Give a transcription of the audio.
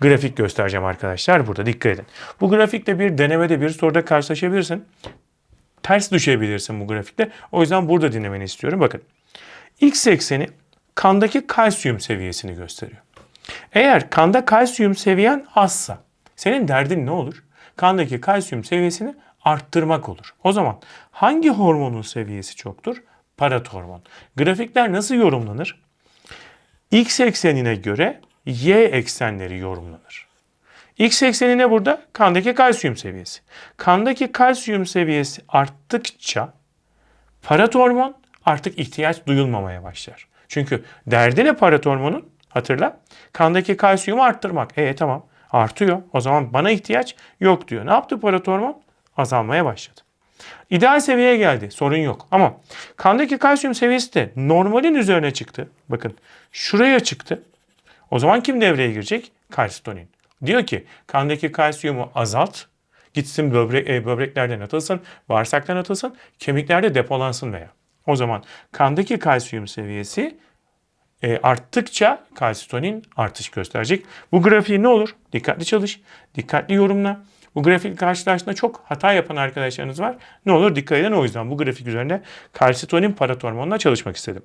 grafik göstereceğim arkadaşlar. Burada dikkat edin. Bu grafikte bir denemede bir soruda karşılaşabilirsin. Ters düşebilirsin bu grafikte. O yüzden burada dinlemeni istiyorum. Bakın. X ekseni kandaki kalsiyum seviyesini gösteriyor. Eğer kanda kalsiyum seviyen azsa senin derdin ne olur? Kandaki kalsiyum seviyesini arttırmak olur. O zaman hangi hormonun seviyesi çoktur? Paratormon. Grafikler nasıl yorumlanır? X eksenine göre Y eksenleri yorumlanır. X ekseni ne burada? Kandaki kalsiyum seviyesi. Kandaki kalsiyum seviyesi arttıkça paratormon artık ihtiyaç duyulmamaya başlar. Çünkü derdi ne paratormonun? Hatırla. Kandaki kalsiyumu arttırmak. E tamam artıyor. O zaman bana ihtiyaç yok diyor. Ne yaptı paratormon? Azalmaya başladı. İdeal seviyeye geldi. Sorun yok. Ama kandaki kalsiyum seviyesi de normalin üzerine çıktı. Bakın şuraya çıktı. O zaman kim devreye girecek? Kalsitonin. Diyor ki kandaki kalsiyumu azalt. Gitsin böbrek, e, böbreklerden atılsın, bağırsaktan atılsın, kemiklerde depolansın veya. O zaman kandaki kalsiyum seviyesi e, arttıkça kalsitonin artış gösterecek. Bu grafiği ne olur? Dikkatli çalış, dikkatli yorumla. Bu grafik karşılaştığında çok hata yapan arkadaşlarınız var. Ne olur dikkat edin o yüzden bu grafik üzerinde kalsitonin paratormonla çalışmak istedim.